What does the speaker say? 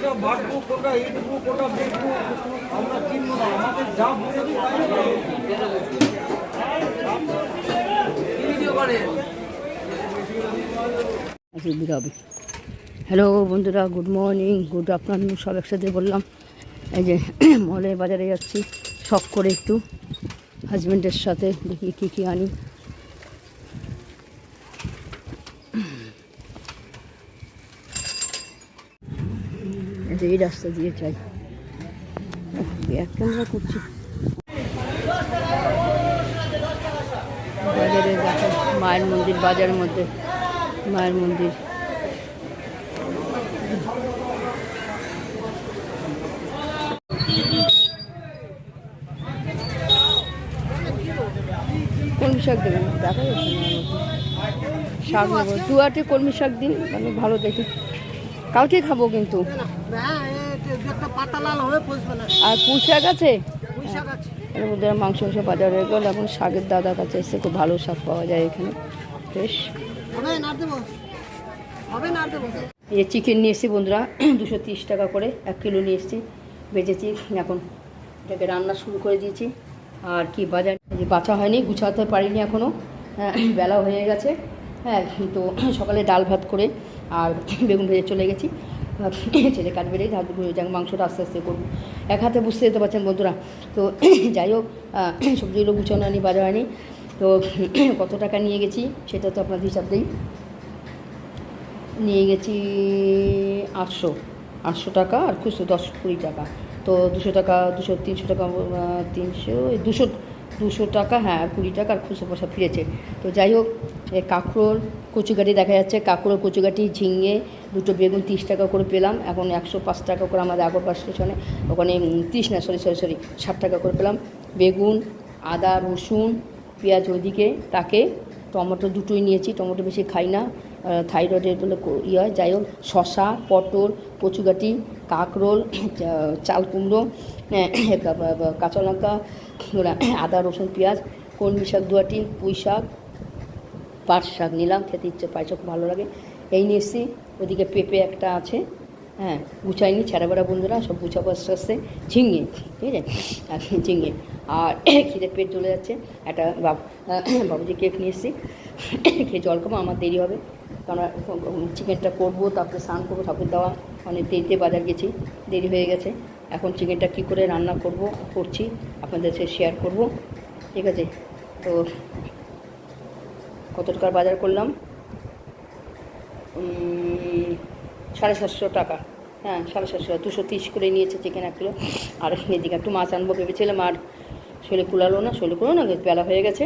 কোনটা দেখব আমরা চিনবো না। আমাদের যা বুঝবি তাই হ্যালো বন্ধুরা, গুড মর্নিং, গুড আফটারনুন, সব একসাথে বললাম। এই যে মলের বাজারে যাচ্ছি, শখ করে একটু হাজব্যান্ডের সাথে দেখি কী কী আনি। যে রাস্তা দিয়ে যাই। এক ক্যামেরা করছি। বাজারে দেখো, মায়ের মন্দির, বাজারের মধ্যে। মায়ের মন্দির। কলমি শাক দেবেন দেখা যাচ্ছে শাক নেব। দু আটে কলমি শাক দিন মানে ভালো দেখি। কালকে খাব কিন্তু। হ্যাঁ আর পুঁই শাক আছে? আছে মাংস মাংস বাজার হয়ে গেল, এখন শাকের দাদা কাছে এসে খুব ভালো শাক পাওয়া যায় এখানে। বেশ। এই চিকেন নিয়ে এসেছি বন্ধুরা, দুশো তিরিশ টাকা করে, এক কিলো নিয়ে এসেছি, বেজেছি এখন এটাকে রান্না শুরু করে দিয়েছি। আর কি বাজার বাছা হয়নি, গুছাতে পারিনি এখনও বেলা হয়ে গেছে। হ্যাঁ তো সকালে ডাল ভাত করে আর বেগুন ভেজে চলে গেছি। ছেলে কাটবে রে ধাত যাক, মাংসটা আস্তে আস্তে করব। এক হাতে বুঝতে যেতে পারছেন বন্ধুরা, তো যাই হোক সবজিগুলো গুছানো আনি বাজার আনি তো কত টাকা নিয়ে গেছি সেটা তো আপনার হিসাব দিই। নিয়ে গেছি আটশো আটশো টাকা আর খুচরো দশ কুড়ি টাকা। তো দুশো টাকা, দুশো, তিনশো টাকা তিনশো দুশো দুশো টাকা হ্যাঁ কুড়ি টাকা আর খুচরো পয়সা ফিরেছে। তো যাই হোক কাঁকড়োর কচুকাঠি দেখা যাচ্ছে। কাঁকড়োর কচুগাটি ঝিঙে, দুটো বেগুন তিরিশ টাকা করে পেলাম। এখন একশো পাঁচ টাকা করে আমাদের আগরপাড় স্টেশনে, ওখানে তিরিশ না সরি সরি সরি ষাট টাকা করে পেলাম। বেগুন, আদা, রসুন, পেঁয়াজ ওইদিকে, তাকে টমেটো দুটোই নিয়েছি, টমেটো বেশি খাই না। থাইরয়েডের বলে ইয়ে হয়। যাই হোক শশা পটল কচুগাটি কাঁকরোল চাল কুমড়ো কাঁচা লঙ্কা আদা, রসুন, পেঁয়াজ কলমি শাক দুয়াটি, পুঁই শাক, পাট শাক নিলাম, খেতে ইচ্ছে খুব ভালো লাগে। এই নিয়ে এসেছি। ওদিকে পেঁপে একটা আছে। হ্যাঁ গুছাইনি ছেঁড়া বেড়া বন্ধুরা, সব গুছাবো আস্তে আস্তে। ঝিঙে, ঠিক আছে? আর ঝিঙে। আর খিদে পেট চলে যাচ্ছে। একটা বাব বাবুজি কেক নিয়ে এসেছি। খেয়ে জল খাব, আমার দেরি হবে। কারণ চিকেনটা করব, তারপরে স্নান করব, ঠাকুর দেওয়া। অনেক দেরিতে বাজার গেছি, দেরি হয়ে গেছে। এখন চিকেনটা কী করে রান্না করব, করছি, আপনাদের সাথে শেয়ার করব। ঠিক আছে? তো কত টাকার বাজার করলাম? সাড়ে সাতশো টাকা। হ্যাঁ সাড়ে সাতশো, দুশো তিরিশ করে নিয়েছে চিকেন এক কিলো। আর এদিকে একটু মাছ আনব ভেবেছিলাম, আর শোলে কুলালো না শোলে কুলো না, বেলা হয়ে গেছে।